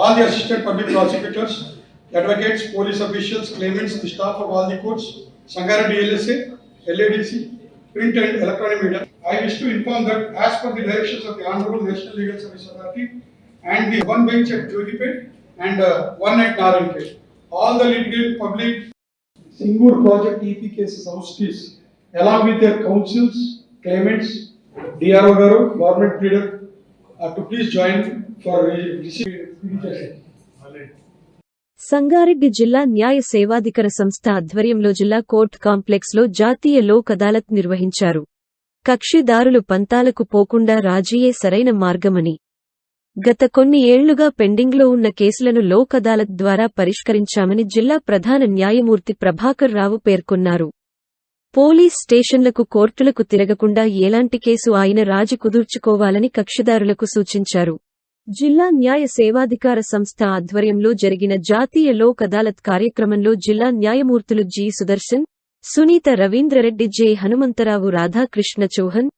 all the assistant public prosecutors, advocates, police officials, claimants, the staff of all the courts, Sangara DLSA, LADC, print and electronic media. I wish to inform that as per the directions of the Honorable National Legal Service Authority and the one bench at Jogipet and uh, one at Naranpet, all the litigant public Singur project EP cases houses along with their counsels, claimants, DRO garu, government pleader, uh, to please join for receiving. Sangareddy జిల్లా న్యాయ సేవాధికార సంస్థ ఆధ్వర్యంలో జిల్లా court కాంప్లెక్స్లో జాతీయ లోక్ అదాలత్ నిర్వహించారు. కక్షిదారులు పంతాలకు పోకుండా రాజీయే సరైన మార్గమని. గత కొన్ని ఏళ్ళుగా పెండింగ్లో ఉన్న కేసులను లోక్ అదాలత్ ద్వారా పరిష్కరించామని జిల్లా ప్రధాన న్యాయమూర్తి ప్రభాకర్ రావు పేర్కొన్నారు. పోలీస్ స్టేషన్లకు కోర్టులకు తిరగకుండా ఎలాంటి కేసు ఆయన రాజీ కుదుర్చుకోవాలని కక్షిదారులకు సూచించారు. జిల్లా న్యాయ సేవాధికార సంస్థ ఆధ్వర్యంలో జరిగిన జాతీయ లోక్ అదాలత్ కార్యక్రమంలో జిల్లా న్యాయమూర్తులు G Sudarshan Sunitha Ravindrareddy J Hanumantharao Radhakrishna Chauhan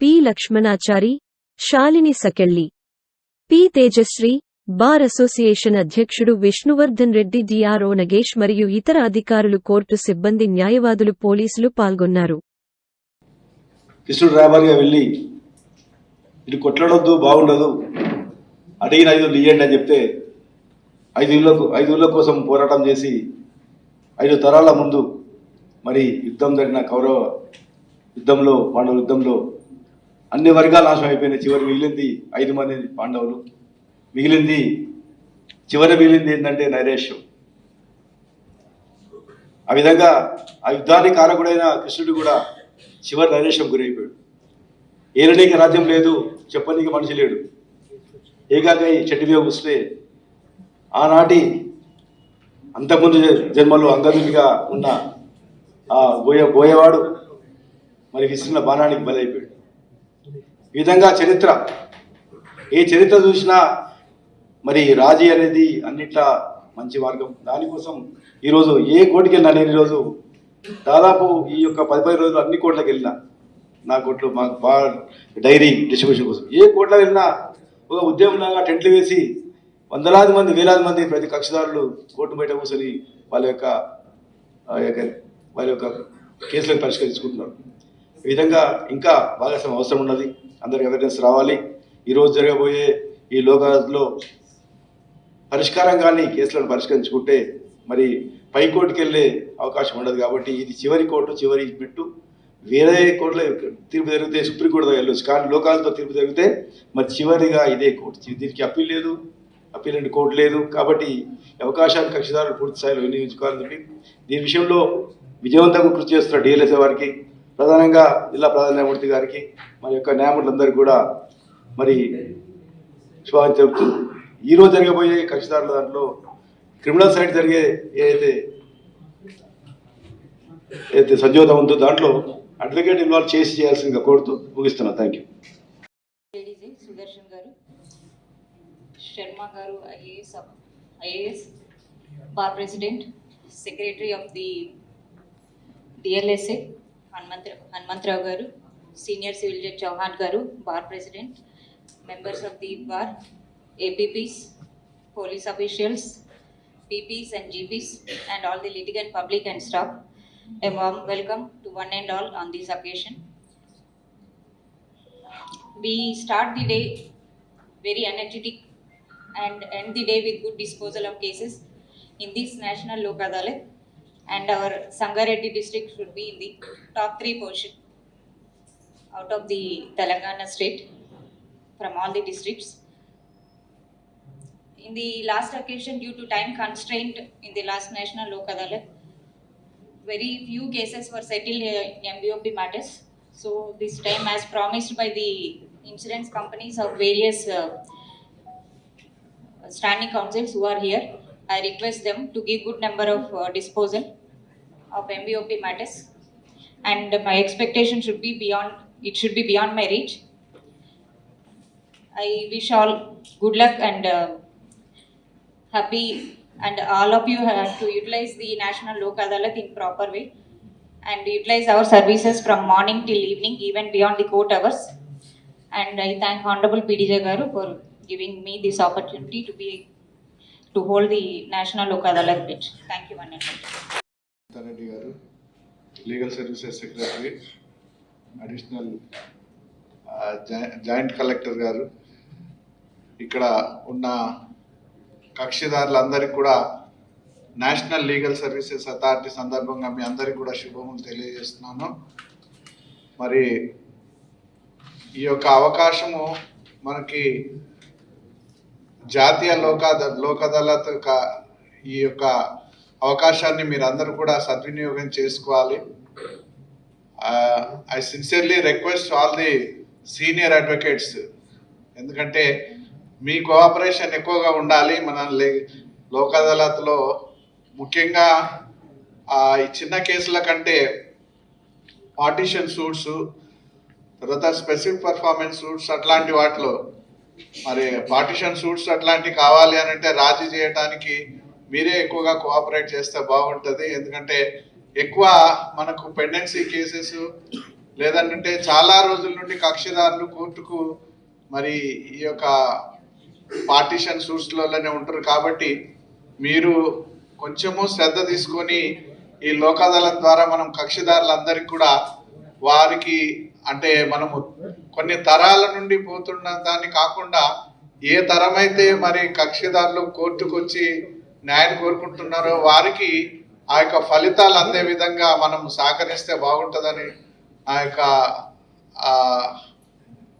P Lakshmanachari Shalini Sakelli P Tejashri bar association అధ్యక్షుడు విష్ణువర్ధన్ రెడ్డి డిఆర్ఓ నగేష్ మరియు ఇతర అధికారులు కోర్టు సిబ్బంది న్యాయవాదులు పోలీసులు పాల్గొన్నారు. కృష్ణుడు రాబారిగా వెళ్ళి ఇది కొట్లాడొద్దు బాగుండదు అడిగిన ఐదు ఇవ్వండి అని చెప్తే ఐదు ఇళ్ళకు ఐదు ఇళ్ళ కోసం పోరాటం చేసి ఐదు తరాల ముందు మరి యుద్ధం జరిగిన కౌరవ యుద్ధంలో పాండవుల యుద్ధంలో అన్ని వర్గాలు నాశనం అయిపోయినాయి. చివరి మిగిలింది ఐదు మంది పాండవులు. మిగిలింది చివరి మిగిలింది ఏంటంటే నైరేష్యం ఆ విధంగా ఆ యుద్ధానికి కారకుడైన కృష్ణుడు కూడా చివరి నైరేష్యం గురైపోయాడు. ఏలనీకి రాజ్యం లేదు చెప్పనీకి మనిషి లేడు. ఏకాకై చెట్టు మీద ఆనాటి అంతకుముందు జన్మలో అంగదుడిగా ఉన్న ఆ బోయ బోయేవాడు మరి విసిరిన బాణానికి బలైపోయాడు. ఈ విధంగా చరిత్ర ఏ చరిత్ర చూసినా మరి రాజీ అనేది అన్నిట్లా మంచి మార్గం. దానికోసం ఈరోజు ఏ కోటికి వెళ్ళినా నేను ఈరోజు దాదాపు ఈ యొక్క పది పది రోజులు అన్ని కోట్లకు వెళ్ళినా నా కోట్లు మా డైరీ డిస్ట్రిబ్యూషన్ కోసం. ఏ కోట్ల వెళ్ళినా ఒక ఉద్యమంలాగా టెంట్లు వేసి వందలాది మంది వేలాది మంది ప్రతి కక్షదారులు కోర్టు బయట కూర్చొని వాళ్ళ యొక్క యొక్క వాళ్ళ యొక్క కేసులను పరిష్కరించుకుంటున్నారు. ఈ విధంగా ఇంకా భాగస్వామ్యం అవసరం ఉన్నది. అందరికి అవేర్నెస్ రావాలి. ఈరోజు జరగబోయే ఈ లోకాలో పరిష్కారం కానీ కేసులను పరిష్కరించుకుంటే మరి పై కోర్టుకి వెళ్ళే అవకాశం ఉండదు కాబట్టి ఇది చివరి కోర్టు చివరి మెట్టు వేరే కోర్టులో తీర్పు జరిగితే సుప్రీంకోర్టు దగ్గర వెళ్ళొచ్చు. కానీ లోకాలతో తీర్పు జరిగితే మరి చివరిగా ఇదే కోర్టు. దీనికి అప్పీల్ లేదు. అప్పీల్ అంటే కోర్టు లేదు. కాబట్టి అవకాశాలు అవకాశాన్ని కక్షిదారులు పూర్తి స్థాయిలో వినియోగించుకోవాలని చెప్పి దీని విషయంలో విజయవంతంగా కృషి చేస్తున్న డిఎల్ఎస్ఏ వారికి ప్రధానంగా జిల్లా ప్రధాన న్యాయమూర్తి గారికి మరి యొక్క న్యాయమూర్తులందరికీ కూడా మరి శుభాన్ని చెబుతూ ఈరోజు జరగబోయే కక్షిదారుల దాంట్లో క్రిమినల్ సైడ్ జరిగే ఏదైతే ఏదైతే సంజోతం ఉందో దాంట్లో అడ్వకేట్ ఇన్వాల్వ్ చేసి చేయాల్సిందిగా కోరుతూ ముగిస్తున్నా. థ్యాంక్ యూ సుదర్శన్ గారు శర్మ గారు IAS IAS bar president secretary of the DLSA Hanumantha Hanumantharao గారు సీనియర్ సివిల్ జడ్జ్ చౌహాన్ గారు bar president members of the bar APPs police officials PPs and GPs and all the litigant public and staff. A warm welcome to one and all on this occasion we start the day very energetic and end the day with good disposal of cases in this national Lok and our Sangareddy district should be in the top three portion out of the Telangana state from all the districts. In the last occasion, due to time constraint in the last national Lok very few cases were settled in MBOP matters. So this time, as promised by the insurance companies of various uh, standing councils who are here, I request them to give good number of uh, disposal of MBOP matters. And my expectation should be beyond, it should be beyond my reach. I wish all good luck and uh, happy and all of you have to utilize the national Lok Adalat in proper way. And utilize our services from morning till evening even beyond the court hours. And I thank honourable PDJ గారు for giving me this opportunity to be to hold the national Lok Adalat bench. Thank you అన్న legal services secretary additional joint collector గారు ఇక్కడ ఉన్న కక్షిదారులందరికీ కూడా national legal services authority సందర్భంగా మీ అందరికీ కూడా శుభములు తెలియజేస్తున్నాను. మరి ఈ యొక్క అవకాశము మనకి జాతీయ లోక్ లోకదళత ఈ యొక్క అవకాశాన్ని మీరు అందరూ కూడా సద్వినియోగం చేసుకోవాలి. I sincerely request all the senior advocates ఎందుకంటే మీ కోఆపరేషన్ ఎక్కువగా ఉండాలి. మన లే లోక్ అదాలత్లో ముఖ్యంగా ఆ, ఈ చిన్న కేసుల కంటే పార్టిషన్ సూట్స్ తర్వాత స్పెసిఫిక్ పర్ఫార్మెన్స్ సూట్స్ అట్లాంటి వాటిలో మరి పార్టిషన్ సూట్స్ అట్లాంటివి కావాలి అని అంటే రాజీ చేయడానికి మీరే ఎక్కువగా కోఆపరేట్ చేస్తే బాగుంటుంది. ఎందుకంటే ఎక్కువ మనకు పెండెన్సీ కేసెస్ లేదంటే చాలా రోజుల నుండి కక్షిదారులు కోర్టుకు మరి ఈ యొక్క పార్టీషన్ సూట్స్లోనే ఉంటారు కాబట్టి మీరు కొంచెము శ్రద్ధ తీసుకొని ఈ లోకదళం ద్వారా మనం కక్షిదారులందరికీ కూడా వారికి అంటే మనము కొన్ని తరాల నుండి పోతున్న దాన్ని కాకుండా ఏ తరమైతే మరి కక్షిదారులు కోర్టుకు వచ్చి న్యాయం కోరుకుంటున్నారో వారికి ఆ యొక్క ఫలితాలు అందే విధంగా మనం సహకరిస్తే బాగుంటుందని ఆ యొక్క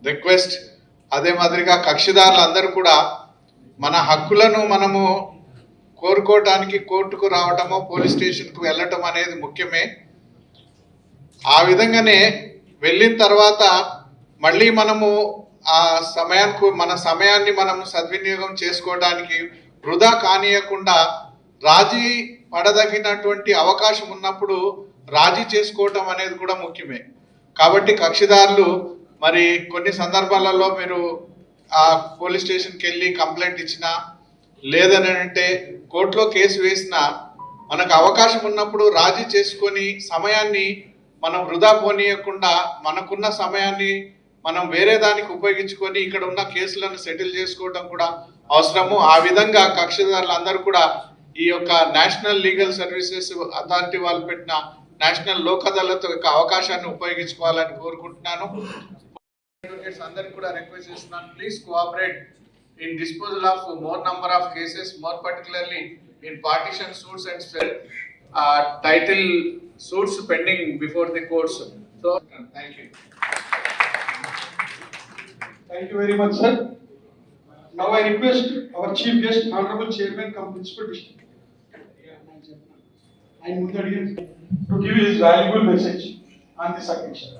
రిక్వెస్ట్ అదే మాదిరిగా కక్షిదారులందరూ కూడా మన హక్కులను మనము కోరుకోవటానికి కోర్టుకు రావటము పోలీస్ స్టేషన్కు వెళ్ళటం అనేది ముఖ్యమే. ఆ విధంగానే వెళ్ళిన తర్వాత మళ్ళీ మనము ఆ సమయానికి మన సమయాన్ని మనము సద్వినియోగం చేసుకోవడానికి వృధా కానియకుండా రాజీ పడదగినటువంటి అవకాశం ఉన్నప్పుడు రాజీ చేసుకోవటం అనేది కూడా ముఖ్యమే. కాబట్టి కక్షిదారులు మరి కొన్ని సందర్భాలలో మీరు ఆ పోలీస్ స్టేషన్కి వెళ్ళి కంప్లైంట్ ఇచ్చినా లేదని అంటే కోర్టులో కేసు వేసినా మనకు అవకాశం ఉన్నప్పుడు రాజీ చేసుకొని సమయాన్ని మనం వృధా పోనీయకుండా మనకున్న సమయాన్ని మనం వేరే దానికి ఉపయోగించుకొని ఇక్కడ ఉన్న కేసులను సెటిల్ చేసుకోవడం కూడా అవసరము. ఆ విధంగా కక్షిదారులు అందరూ కూడా ఈ యొక్క నేషనల్ లీగల్ సర్వీసెస్ అథారిటీ వాళ్ళు పెట్టిన నేషనల్ లోక్ అదాలత్ యొక్క అవకాశాన్ని ఉపయోగించుకోవాలని కోరుకుంటున్నాను. అడ్వకేట్స్ అందరికి కూడా రిక్వెస్ట్ చేస్తున్నాను please cooperate in disposal of more number of cases more particularly in partition suits and title suits pending before the courts so thank you Thank you very much, sir. Now I request our chief guest, honorable chairman, come principal district. I move that he to give his valuable message on this occasion.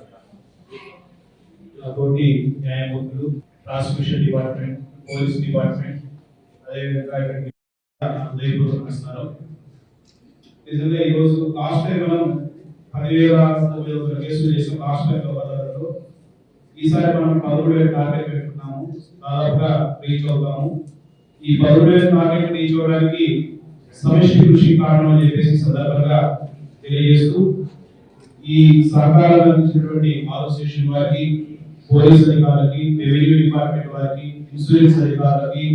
తోటి న్యాయమూర్తులు prosecution department police department అదేవిధంగా ఇక్కడికి నిజంగా ఈరోజు last time మనం పదివేల తొమ్మిది వందల కేసులు చేసిన లాస్ట్ టైం అదాలత్లో ఈసారి మనం పదమూడు వేల టార్గెట్ పెట్టుకున్నాము. దాదాపుగా రీచ్ అవుతాము. ఈ పదమూడు వేల టార్గెట్ రీచ్ అవడానికి సమిష్టి కృషి కారణం అని చెప్పేసి సందర్భంగా తెలియజేస్తూ ఈ సహకారం అందించినటువంటి ఆలోచించిన వారికి పోలీస్ అధికారులకి రెవెన్యూ డిపార్ట్మెంట్ వారికి ఇన్సూరెన్స్ అధికారులకి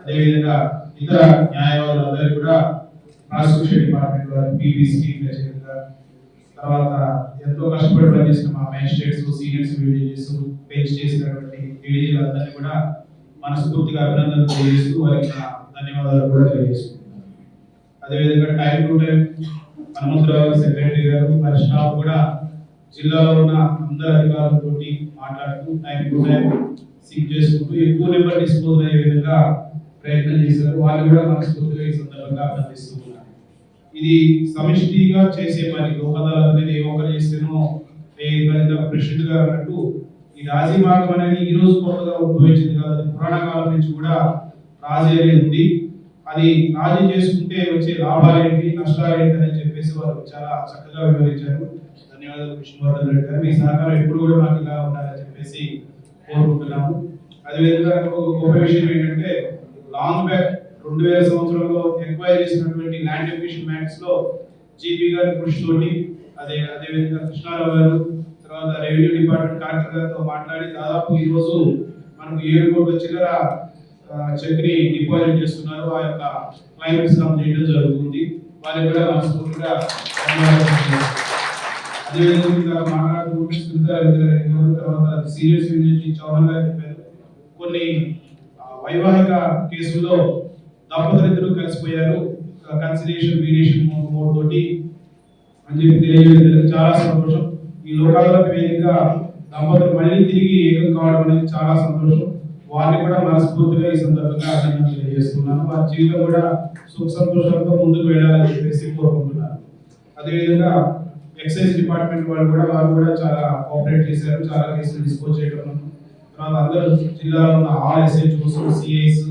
అదేవిధంగా ఇతర న్యాయవాదులందరూ కూడా ప్రాసిక్యూషన్ డిపార్ట్మెంట్ వారికి పీబీసీ తర్వాత ఎంతో కష్టపడి పనిచేసిన మా magistrates seniors civil judges bench చేసినటువంటి డీడీలందరినీ కూడా మనస్ఫూర్తిగా అభినందనలు తెలియజేస్తూ వారికి నా ధన్యవాదాలు కూడా తెలియజేస్తున్నాను. అదేవిధంగా time to time Hanumantharao secretary గారు వారి స్టాఫ్ కూడా జిల్లాలో ఉన్న అందరు అధికారులతోటి మాట్లాడుతూ టైం టు టైం సీక్ చేసుకుంటూ ఎక్కువ నెంబర్ డిస్పోజ్ అయ్యే విధంగా ప్రయత్నం చేశారు వాళ్ళు కూడా మనస్ఫూర్తిగా ఈ సందర్భంగా అభినందిస్తూ ఉన్నారు. ఇది సమిష్టిగా చేసే పని లోక్ అనేది ఏ ఒక్కరు చేస్తేనో ప్రెసిడెంట్ గారు అన్నట్టు ఈ రాజీ మార్గం అనేది ఈ రోజు కొత్తగా ఉద్భవించింది కాదు. పురాణ కాలం నుంచి కూడా రాజీ అనేది ఉంది. అది రాజీ చేసుకుంటే వచ్చే లాభాలు ఏంటి నష్టాలు ఏంటి అని చెప్పేసి వారు చాలా చక్కగా వివరించారు. ధన్యవాదాలు కృష్ణవర్ధన్ రెడ్డి గారు మీ సహకారం ఎప్పుడు కూడా మాకు ఇలా ఉండాలని చెప్పేసి కోరుకుంటున్నాము. అదేవిధంగా గొప్ప విషయం ఏంటంటే లాంగ్ బ్యాక్ రెండు వేల సంవత్సరంలో ఎంక్వైరీ చేసినటువంటి ల్యాండ్ ఎక్విషన్ మ్యాక్స్లో జీపీ గారి కృషితోటి అదే అదేవిధంగా కృష్ణారావు గారు తర్వాత రెవెన్యూ డిపార్ట్మెంట్ కలెక్టర్ గారితో మాట్లాడి దాదాపు ఈరోజు మనకు ఏడు కోట్ల చిల్లర చెక్ని డిపాజిట్ చేస్తున్నారు. ఆ యొక్క క్లైమేట్ సమ్ చేయడం జరుగుతుంది. వారికి కూడా మనస్ఫూర్తిగా ధన్యవాదాలు. అదేవిధంగా ఇంకా తర్వాత సీరియస్ సిటిజన్ చౌహాన్ గారు చెప్పారు కొన్ని వైవాహిక కేసుల్లో దంపతులిద్దరూ కలిసిపోయారు. కన్సిలేషన్ మీడియేషన్ మోడ్ తోటి అని చెప్పి తెలియజేయడం చాలా సంతోషం. ఈ లోకాలకు వేదికగా దంపతులు మళ్ళీ తిరిగి ఏకం కావడం అనేది చాలా సంతోషం. వారిని కూడా మనస్ఫూర్తిగా ఈ సందర్భంగా అభినందనలు తెలియజేస్తున్నాను. వారి జీవితం కూడా సుఖ సంతోషాలతో ముందుకు వెళ్ళాలని చెప్పేసి కోరుకుంటున్నాను. అదేవిధంగా ఎక్సైజ్ డిపార్ట్మెంట్ వాళ్ళు కూడా వారు కూడా చాలా కోఆపరేట్ చేశారు చాలా కేసులు డిస్పోజ్ చేయడం. తర్వాత అందరూ జిల్లాలో ఉన్న ఆల్ ఎస్హెచ్ఓస్ సిఐస్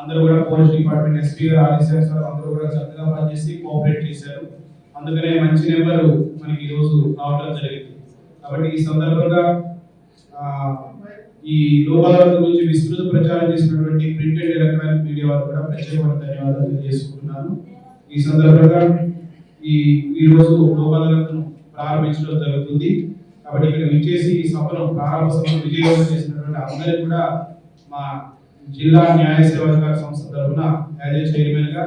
అందరూ కూడా పోలీస్ డిపార్ట్మెంట్ ఎస్పీ ఆర్ఎస్ఎస్ అందరూ కూడా చక్కగా పనిచేసి కోఆపరేట్ చేశారు. అందుకనే మంచి నెంబర్ మనకి ఈ రోజు రావడం జరిగింది. కాబట్టి ఈ సందర్భంగా ఈ లోపాల గురించి విస్తృత ప్రచారం చేసినటువంటి ప్రింట్ అండ్ ఎలక్ట్రానిక్ మీడియా వారు కూడా ప్రత్యేకమైన ధన్యవాదాలు తెలియజేసుకుంటున్నాను. ఈ సందర్భంగా ఈ ఈ రోజు లోపాలను ప్రారంభించడం జరుగుతుంది. కాబట్టి ఇక్కడ విచ్చేసి ఈ సభను ప్రారంభ సభను విజయవంతం చేసినటువంటి అందరికీ కూడా మా జిల్లా న్యాయ సేవాధికార సంస్థ తరఫున యాజ్ ఏ చైర్మన్గా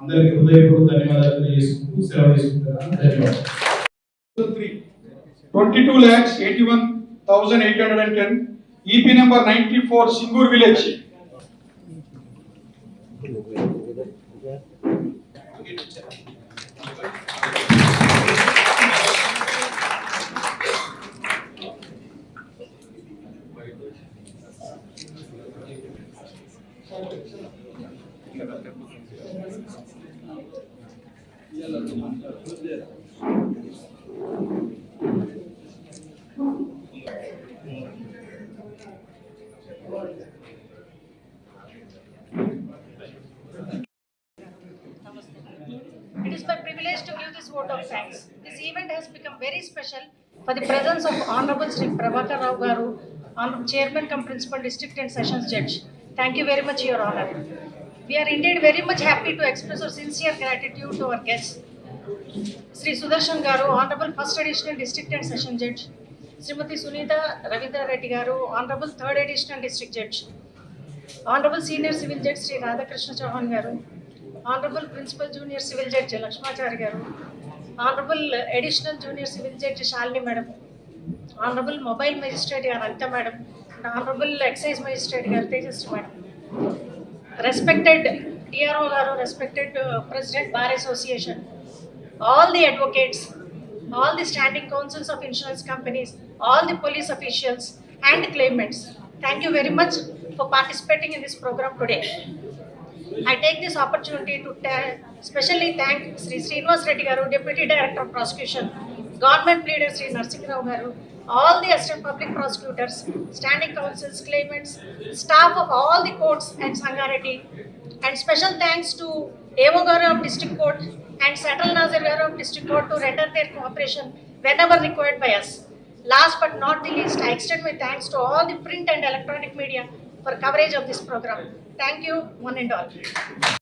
అందరికీ హృదయపూర్వక ధన్యవాదాలు తెలియజేసుకుంటూ సెలవు తీసుకుంటున్నాను. ధన్యవాదాలు. Twenty two lakhs eighty one thousand eight hundred and ten EP number ninety four Singur village. It is my privilege to give this vote of thanks. This event has become very special for the presence of Honorable Sri Prabhakar Rao Garu, Chairman cum Principal District and Sessions Judge. Thank you very much, Your Honor. We are indeed very much happy to express our sincere gratitude to our guests. Sri Sudarshan Garu, Honorable First Additional District and Session Judge. Srimati Sunita Ravindra Reddy Garu, Honorable Third Additional District Judge. Honorable Senior Civil Judge Sri Radhakrishna Chauhan Garu, Honorable Principal Junior Civil Judge Lakshmachari Garu, Honorable Additional Junior Civil Judge Shalini Madam, Honorable Mobile Magistrate Ananta Madam, and Honorable Excise Magistrate Tejasri Madam. Respected DRO Garu, respected uh, President Bar Association, all the advocates, all the standing councils of insurance companies, all the police officials and claimants, thank you very much for participating in this program today. I take this opportunity to specially thank Sri Srinivas Reddy Garu, Deputy Director of Prosecution, Government Pleader Sri narsinghrao Garu, all the assistant public prosecutors, standing counsels, claimants, staff of all the courts and Sangareddy, and special thanks to Evo of District Court and Satal Nazir of District Court to render their cooperation whenever required by us. Last but not the least, I extend my thanks to all the print and electronic media for coverage of this program. Thank you, one and all.